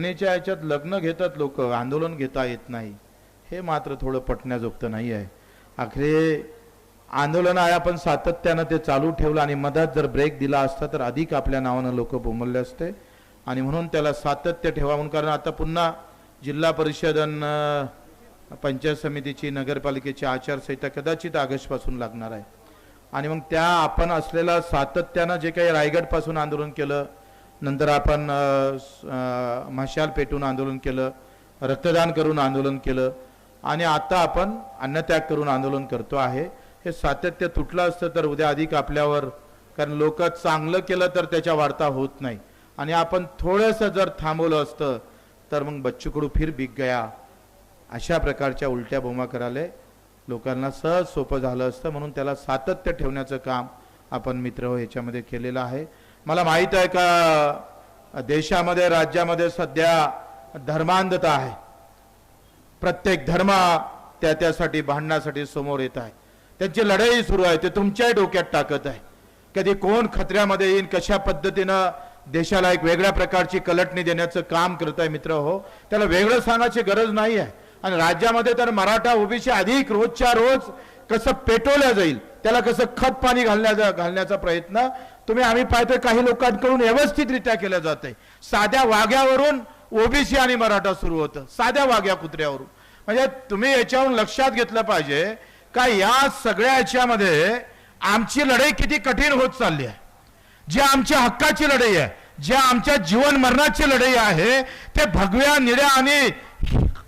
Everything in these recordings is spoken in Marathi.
कन्येच्या याच्यात लग्न घेतात लोक आंदोलन घेता येत नाही. हे मात्र थोडं पटण्याजोगतं नाही आहे. अखेरे आंदोलन आहे आपण सातत्यानं ते चालू ठेवलं आणि मधात जर ब्रेक दिला असता तर अधिक आपल्या नावानं लोक बोंबलले असते. आणि म्हणून त्याला सातत्य ठेवा म्हणून कारण आता पुन्हा जिल्हा परिषद पंचायत समितीची नगरपालिकेची आचारसंहिता कदाचित ऑगस्टपासून लागणार आहे. आणि मग त्या आपण असलेला सातत्यानं जे काही रायगडपासून आंदोलन केलं नंतर आपण मशाल पेटून आंदोलन केलं रक्तदान करून आंदोलन केलं आणि आता आपण अन्नत्याग करून आंदोलन करतो आहे. हे सातत्य तुटलं असतं तर उद्या अधिक आपल्यावर कारण लोक चांगलं केलं तर त्याच्या वार्ता होत नाही. आणि आपण थोडंसं जर थांबवलं असतं तर मग बच्चू कडू फिर बिक गया. अशा प्रकारच्या उलट्या बोमा करायला लोकांना सहज सोपं झालं असतं म्हणून त्याला सातत्य ठेवण्याचं काम आपण मित्र हो याच्यामध्ये केलेलं आहे. मला माहीत आहे का देशामध्ये राज्यामध्ये सध्या धर्मांधता आहे. प्रत्येक धर्म त्या त्यासाठी भांडण्यासाठी समोर येत आहे. त्यांची लढाई सुरू आहे ते तुमच्याही डोक्यात टाकत आहे. कधी कोण खतऱ्यामध्ये येईन कशा पद्धतीनं देशाला एक वेगळ्या प्रकारची कलटणी देण्याचं काम करत आहे मित्र हो त्याला वेगळं सांगायची गरज नाही आहे. आणि राज्यामध्ये तर मराठा ओबीसी अधिक रोजच्या रोज कसं पेटवल्या जाईल त्याला कसं खत पाणी घालण्याचा घालण्याचा प्रयत्न तुम्ही आम्ही पाहतोय काही लोकांकडून व्यवस्थितरित्या केलं जात आहे साध्या वाघ्यावरून ओबीसी आणि मराठा सुरू होतं. साध्या वाघ्या कुत्र्यावरून. म्हणजे तुम्ही याच्यावरून लक्षात घेतलं पाहिजे का या सगळ्या याच्यामध्ये आमची लढाई किती कठीण होत चालली आहे. जी आमच्या हक्काची लढाई आहे ज्या आमच्या जीवन मरणाची लढाई आहे ते भगव्या निळ्या आणि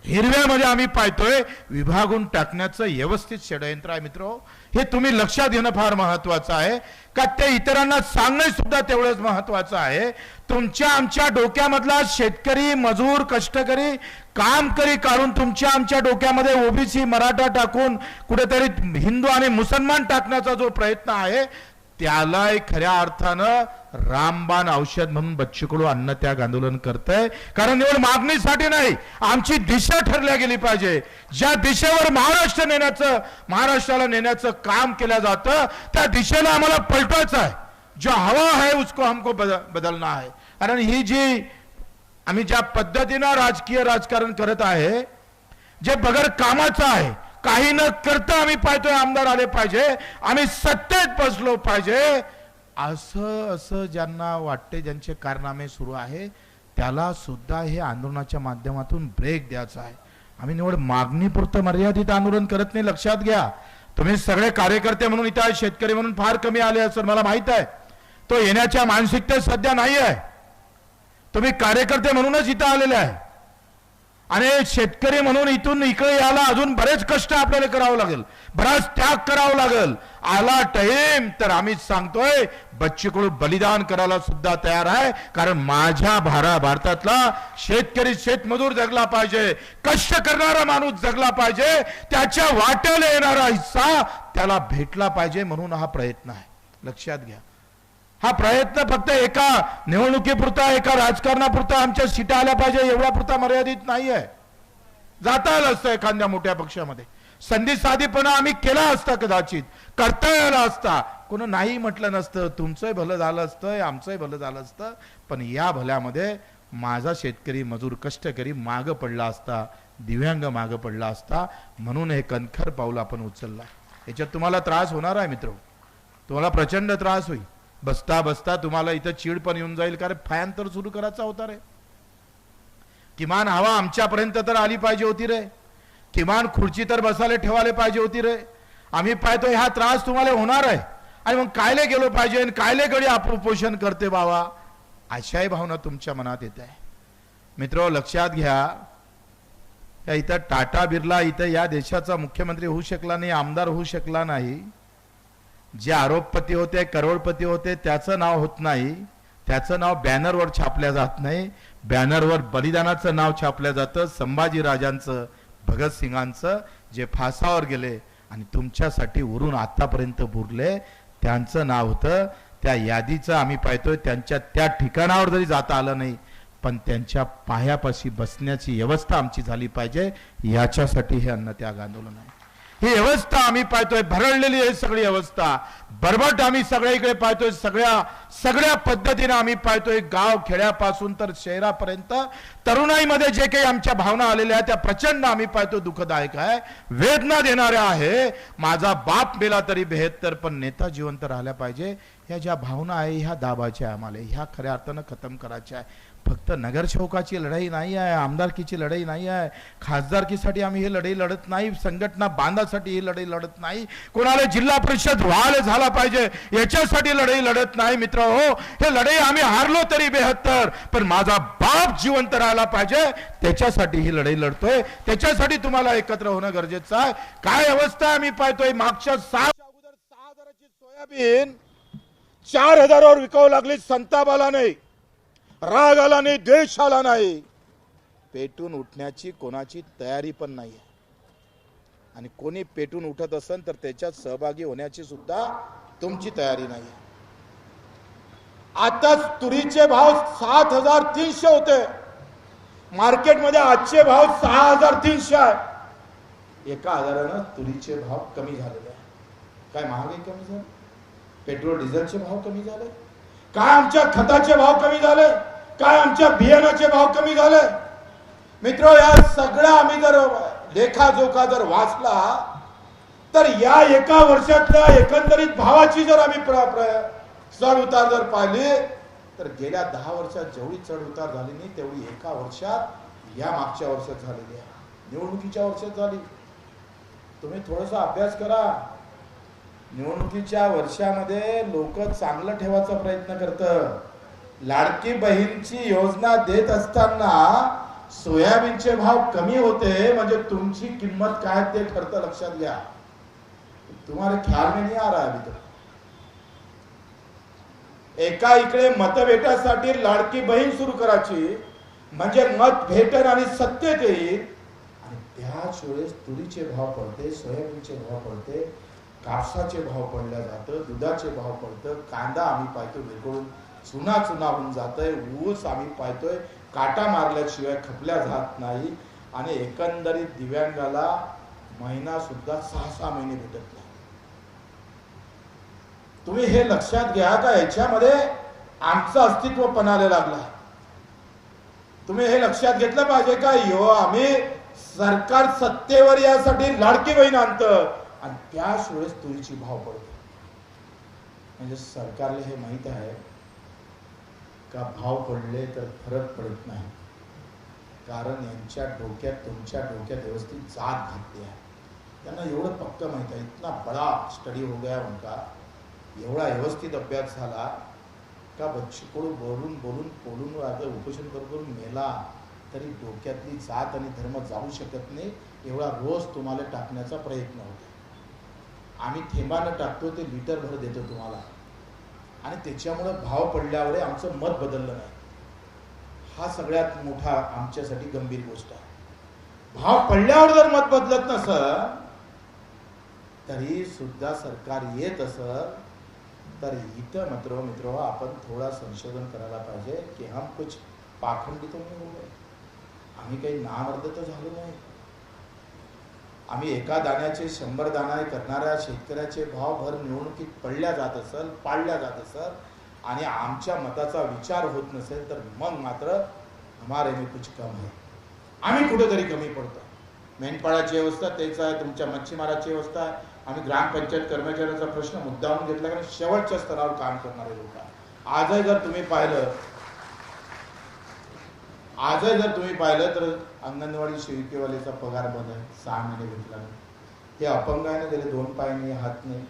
हिरव्यामध्ये आम्ही पाहतोय. विभागून टाकण्याचं व्यवस्थित षडयंत्र आहे मित्र. हे तुम्ही लक्षात घेणं फार महत्वाचं आहे. का ते इतरांना सांगणं सुद्धा तेवढंच महत्वाचं आहे. तुमच्या आमच्या डोक्यामधला शेतकरी मजूर कष्टकरी काम करी काढून तुमच्या आमच्या डोक्यामध्ये ओबीसी मराठा टाकून कुठेतरी हिंदू आणि मुसलमान टाकण्याचा जो प्रयत्न आहे त्याला खऱ्या अर्थानं रामबाण औषध म्हणून बच्चूकडू अन्नत्याग आंदोलन करतंय. कारण निवड मागणीसाठी नाही आमची दिशा ठरल्या गेली पाहिजे. ज्या दिशेवर महाराष्ट्र नेण्याचं महाराष्ट्राला नेण्याचं काम केलं जातं त्या दिशेला आम्हाला पलटायचं आहे. जो हवा है उसको हमको बदल बदलना है कारण ही जी आम्ही ज्या पद्धतीनं राजकीय राजकारण करत आहे जे बगर कामाचं आहे काही न करता आम्ही पाहतोय आमदार आले पाहिजे आम्ही सत्तेत बसलो पाहिजे. असं असं ज्यांना वाटते ज्यांचे कारनामे सुरू आहे त्याला सुद्धा हे आंदोलनाच्या माध्यमातून ब्रेक द्यायचा आहे. आम्ही निवड मागणीपुरतं मर्यादित आंदोलन करत नाही लक्षात घ्या. तुम्ही सगळे कार्यकर्ते म्हणून इथं आहे, शेतकरी म्हणून फार कमी आले असेल मला माहीत आहे. तो येण्याच्या मानसिकतेत सध्या नाही आहे तुम्ही कार्यकर्ते म्हणूनच इथं आलेले आहे. आणि शेतकरी म्हणून इथून इकडे यायला अजून बरेच कष्ट आपल्याला करावं लागेल. बराच त्याग करावा लागेल. आला टाईम तर आम्हीच सांगतोय बच्चीकडून बलिदान करायला सुद्धा तयार आहे. कारण माझ्या भारा भारतातला शेतकरी शेतमजूर जगला पाहिजे. कष्ट करणारा माणूस जगला पाहिजे. त्याच्या वाट्याला येणारा हिस्सा त्याला भेटला पाहिजे म्हणून हा प्रयत्न आहे. लक्षात घ्या. हा प्रयत्न फक्त एका निवडणुकीपुरता एका राजकारणापुरता आमच्या सीटा आल्या पाहिजे एवढ्या पुरता मर्यादित नाही आहे जाता आलं असतं एखाद्या मोठ्या पक्षामध्ये. संधी साधीपणा आम्ही केला असता कदाचित करता आला असता. कोण नाही म्हटलं नसतं तुमचंही भलं झालं असतं आमचंही भलं झालं असतं. पण या भल्यामध्ये माझा शेतकरी मजूर कष्टकरी मागं पडला असता दिव्यांग मागं पडला असता. म्हणून हे कणखर पाऊल आपण उचलला. याच्यात तुम्हाला त्रास होणार आहे मित्र. तुम्हाला प्रचंड त्रास होईल. बसता बसता तुम्हाला इथं चीड पण येऊन जाईल कारण फॅन तर सुरू करायचा होता रे. किमान हवा आमच्यापर्यंत तर आली पाहिजे होती रे. किमान खुर्ची तर बसायला ठेवायला पाहिजे होती रे. आम्ही पाहतोय हा त्रास तुम्हाला होणार आहे. आणि मग कायले गेलो पाहिजे आणि कायले गडी अपोषण करते बाबा? अशाही भावना तुमच्या मनात येत आहे. मित्र लक्षात घ्या. इथं टाटा बिर्ला इथं या देशाचा मुख्यमंत्री होऊ शकला नाही आमदार होऊ शकला नाही. जे आरोपपती होते करोडपती होते त्याचं नाव होत नाही. त्याचं नाव बॅनरवर छापल्या जात नाही. बॅनरवर बलिदानाचं नाव छापलं जातं. संभाजी राजांचं भगतसिंगांचं जे फासावर गेले आणि तुमच्यासाठी उरून आतापर्यंत बुरले त्यांचं नाव होतं. त्या यादीचं आम्ही पाहतोय त्यांच्या त्या ठिकाणावर जरी जाता आलं नाही पण त्यांच्या पायापाशी बसण्याची व्यवस्था आमची झाली पाहिजे. याच्यासाठी हे अन्नत्याग आंदोलन आहे. ही अवस्था आम्ही पाहतोय भरडलेली आहे सगळी अवस्था. बरबट आम्ही सगळ्या इकडे पाहतोय सगळ्या सगळ्या पद्धतीने आम्ही पाहतोय गाव खेड्यापासून तर शहरापर्यंत. तरुणाईमध्ये जे काही आमच्या भावना आलेल्या आहेत त्या प्रचंड आम्ही पाहतो दुःखदायक आहे. वेदना देणाऱ्या आहे. माझा बाप मेला तरी बेहत्तर पण नेता जिवंत राहिला पाहिजे. ह्या ज्या भावना आहे ह्या दाबाच्या आम्हाला. ह्या खऱ्या अर्थानं खतम करायच्या आहे. फक्त नगरसेवकाची लढाई नाही आहे आमदारकीची लढाई नाही आहे. खासदारकीसाठी आम्ही ही लढाई लढत नाही संघटना बांधासाठी ही लढाई लढत नाही. कोणाला जिल्हा परिषद व्हाल झाला पाहिजे याच्यासाठी लढाई लढत नाही मित्र हो. हे लढाई आम्ही हारलो तरी बेहत्तर पण माझा बाप जिवंत राहायला पाहिजे त्याच्यासाठी ही लढाई लढतोय. त्याच्यासाठी तुम्हाला एकत्र होणं गरजेचं आहे. काय अवस्था आम्ही पाहतोय मागच्या सहा अगोदर सहा हजाराची सोयाबीन चार हजारावर विकावं लागली संताप आला नाही राग आला नाही द्वेष आला नाही. पेटून उठण्याची कोणाची तयारी पण नाही आणि कोणी पेटून उठत असेल तर त्याच्यात सहभागी होण्याची सुद्धा तुमची तयारी नाही आताच तुरीचे भाव सात हजार तीनशे होते. मार्केटमध्ये आजचे भाव सहा हजार तीनशे आहे. एका हजारानं तुरीचे भाव कमी झालेले आहे. काय महागाई कमी झाली? पेट्रोल डिझेलचे भाव कमी झाले. काय आमच्या खताचे भाव कमी झाले? काय आमच्या बियाणाचे भाव कमी झाले? मित्र या सगळ्या आम्ही जर लेखाजोखा जर वाचला तर या एका वर्षातल्या एकंदरीत भावाची जर आम्ही प्र- चढ उतार जर पाहिले तर गेल्या दहा वर्षात जेवढी चढ उतार झाली नाही तेवढी एका वर्षात या मागच्या वर्षात झालेली आहे. निवडणुकीच्या वर्षात झाली. तुम्ही थोडासा अभ्यास करा. निवडणुकीच्या वर्षामध्ये लोक चांगलं ठेवायचा प्रयत्न करत लाडकी बहीणची योजना देत असताना सोयाबीनचे भाव कमी होते म्हणजे तुमची किंमत काय ते ठरतं लक्षात घ्या. तुम्हाला ख्याल में नहीं आ रहा है अभी तक एका इकडे मतभेटासाठी लाडकी बहीण सुरू करायची म्हणजे मत भेटन आणि सत्तेत येईल. आणि त्याच वेळेस तुरीचे भाव पडते सोयाबीनचे भाव पडते कापसाचे भाव पडल्या जातं दुधाचे भाव पडतं कांदा आम्ही पाहतो विरघळून चुना चुना होऊन जातोय ऊस आम्ही पाहतोय काटा मारल्याशिवाय खपल्या जात नाही आणि एकंदरीत दिव्यांगाला महिना सुद्धा सहा सहा महिने भेटत नाही. तुम्ही हे लक्षात घ्या का? याच्यामध्ये आमचं अस्तित्व पणाला लागला. तुम्ही हे लक्षात घेतलं पाहिजे का? यो आम्ही सरकार सत्तेवर यासाठी लाडकी बहीण आणतं आणि त्याच वेळेस तुरीची भाव पडतो. म्हणजे सरकारला हे माहीत आहे का भाव पडले तर फरक पडत नाही. कारण यांच्या डोक्यात तुमच्या डोक्यात व्यवस्थित जात घातली आहे. त्यांना एवढं पक्क माहीत आहे. इतना बडा स्टडी हो गया उनका. एवढा व्यवस्थित अभ्यास झाला का बच्चीकडून बोलून बोलून बोलून आता उपोषण करून करून मेला तरी डोक्यातली जात आणि धर्म जाऊ शकत नाही. एवढा रोज तुम्हाला टाकण्याचा प्रयत्न होता आम्ही थेंबानं टाकतो ते लिटर भर देतो तुम्हाला. आणि त्याच्यामुळं भाव पडल्यावर आमचं मत बदललं नाही. हा सगळ्यात मोठा आमच्यासाठी गंभीर गोष्ट आहे. भाव पडल्यावर जर मत बदलत नसं तरी सुद्धा सरकार येत असत तर इथं मित्र मित्र आपण थोडा संशोधन करायला पाहिजे की हम कुछ पाखंडी तो नाही हो. गए आम्ही काही नामर्द तर झालो नाही. आम्ही एका दाण्याचे शंभर दाणे करणाऱ्या शेतकऱ्याचे भाव भर निवडणुकीत पडल्या जात असेल पाळल्या जात असेल आणि आमच्या मताचा विचार होत नसेल तर मग मात्र हमारे मी कुछ कम आहे आम्ही कुठेतरी कमी पडतो. मेंढपाळाची अवस्था तेच आहे तुमच्या मच्छीमाराची अवस्था आहे. आम्ही ग्रामपंचायत कर्मचाऱ्यांचा प्रश्न मुद्दाहून घेतला कारण शेवटच्या स्तरावर काम करणारे लोक आजही जर तुम्ही पाहिलं आजही जर तुम्ही पाहिलं तर अंगणवाडी सेविकेवालीचा पगार बंद आहे सहा महिने भेटला नाही हे अपंग आहे ना त्याला दोन पाय नाही हात नाही.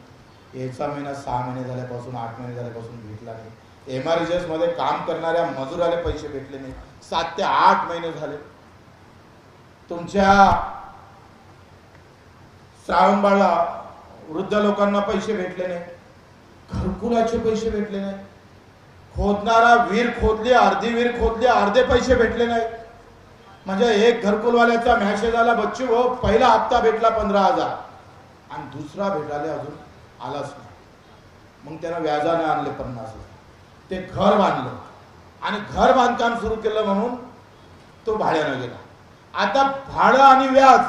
याचा महिना सहा महिने झाल्यापासून आठ महिने झाल्यापासून भेटला नाही. एम आरमध्ये काम करणाऱ्या मजुराला पैसे भेटले नाही. सात ते आठ महिने झाले. तुमच्या श्रावणबाळा वृद्ध लोकांना पैसे भेटले नाही. घरकुलाचे पैसे भेटले नाही. खोदणारा वीर खोदले अर्धी वीर खोदले अर्धे पैसे भेटले नाही. म्हणजे एक घरकुलवाल्याचा मॅसेज आला बच्चू हो पहिला हप्ता भेटला पंधरा हजार. आणि दुसरा भेटायला अजून आलाच नाही मग त्यानं व्याजाने आणले पन्नास हजार. ते घर बांधलं. आणि घर बांधकाम सुरू केलं म्हणून तो भाड्यानं गेला. आता भाडं आणि व्याज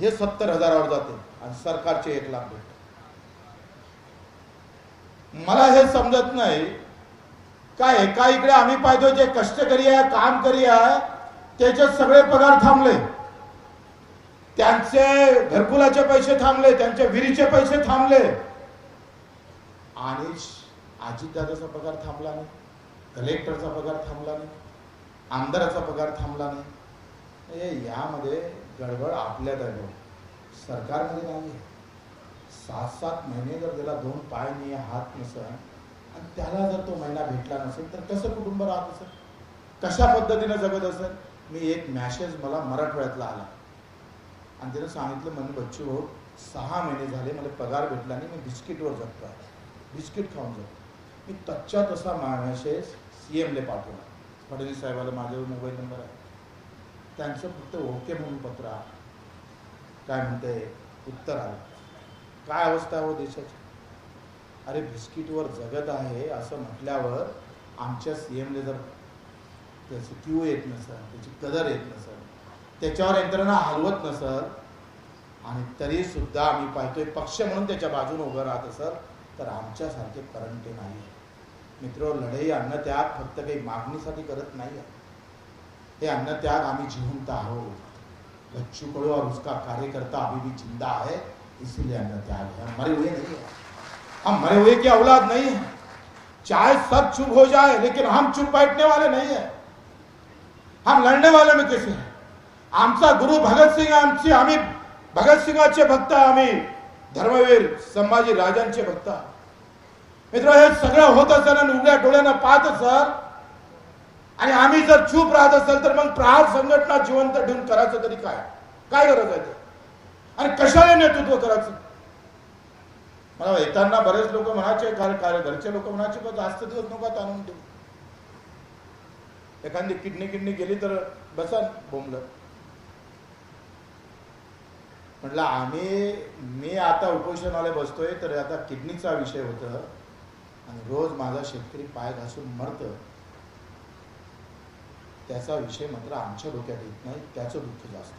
हे सत्तर हजारावर जाते आणि सरकारचे एक लाख भेट मला हे समजत नाही. काय एका इकडे आम्ही पाहिजे जे कष्टकरी आहे काम करी आहे त्याचे सगळे पगार थांबले. त्यांचे घरकुलाचे पैसे थांबले त्यांचे विहिरीचे पैसे थांबले. आणि आजीदादाचा पगार थांबला नाही कलेक्टरचा पगार थांबला नाही आमदाराचा पगार थांबला नाही. म्हणजे यामध्ये गडबड आपल्यात आहे सरकारमध्ये नाही सात सात महिने जर त्याला दोन पाय नाही हात नसेल आणि त्याला जर तो महिना भेटला नसेल तर कसं कुटुंब राहत असेल? कशा पद्धतीने जगत असेल? मी एक मॅसेज मला मराठवाड्यातला आला. आणि त्यानं सांगितलं म्हणजे बच्चू भाऊ सहा महिने झाले मला पगार भेटला नाही मी बिस्किटवर जगतो आहे बिस्किट खाऊन जगतो मी तच्चा तसा मॅसेज सी एमले पाठवला. फडणवीस साहेबाला माझ्यावर मोबाईल नंबर आहे. त्यांचं फक्त ओके म्हणून पत्र काय म्हणते? उत्तर आलं. काय अवस्था आहे हो देशाची? अरे बिस्किटवर जगत आहे असं म्हटल्यावर आमच्या सी एमने जर त्याची क्यू येत नसत त्याची कदर येत नसत त्याच्यावर यंत्रणा हलवत नसत आणि तरी सुद्धा आम्ही पाहतोय पक्ष म्हणून त्याच्या बाजूने उभं राहत असत तर आमच्यासारखे करंटे नाही. आहे मित्र लढाई अन्नत्याग फक्त काही मागणीसाठी करत नाही आहे हे अन्नत्याग आम्ही जिवंत आहोत. बच्चू कडू और उसका कार्यकर्ता अभी भी जिंदा है इसीलिए अन्नत्याग है. मरे हुए नहीं है. हम मरे हुए की औलाद नहीं है. चाहे सब चुप हो जाए लेकिन हम चुप बैठने वाले नहीं है. हम लढणे वाले में कैसे आमचा गुरु भगतसिंग आमची आम्ही भगतसिंगाचे भक्त आम्ही धर्मवीर संभाजी राजांचे भक्त. मित्र हे सगळं होत असेल आणि उघड्या डोळ्यानं पाहत सर आणि आम्ही जर चूप राहत असेल तर मग प्रहार संघटना जिवंत ठेवून करायचं तरी काय? काय गरज आहे ते? आणि कशाने नेतृत्व करायचं? मला येताना बरेच लोक म्हणायचे कार्य कार्य घरचे लोक म्हणायचे पण जास्त दिवस नको आणून देऊ. एखादी किडनी किडनी गेली तर बसा बोंबलं. म्हटलं आम्ही मी आता उपोषणाला बसतोय तर आता किडनीचा विषय होतं. आणि रोज माझा शेतकरी पाय घासून मरतं. त्याचा विषय मात्र आमच्या डोक्यात येत नाही त्याचं दुःख जास्त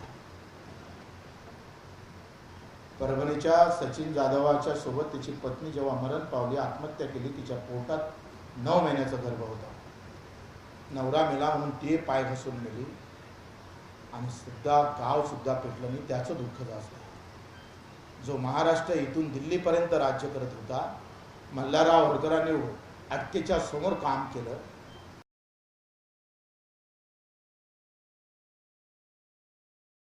परभणीच्या सचिन जाधवाच्या सोबत तिची पत्नी जेव्हा मरण पावली आत्महत्या केली तिच्या पोटात नऊ महिन्याचा गर्भ होता. नवरा मेला म्हणून ती पाय घसरून गेली आणि सुद्धा गाव सुद्धा पेटलं नाही त्याचं दुःख जास्त जो महाराष्ट्र इथून दिल्लीपर्यंत राज्य करत होता मल्हारराव होळकरांनी अटकेच्या समोर काम केलं.